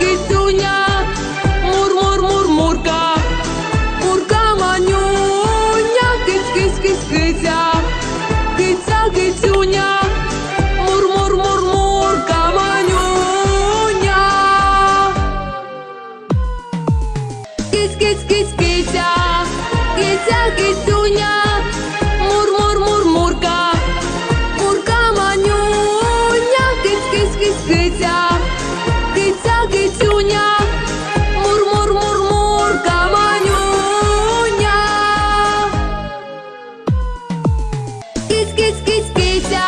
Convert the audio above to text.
кисюня, мур-мур-мур-мурка, мурка манюня, кись кись кись кися, кися кисюня, мур-мур-мур-мурка манюня. Кись кись кись кися. Кис, кис, кис, кися, кися, кисюня.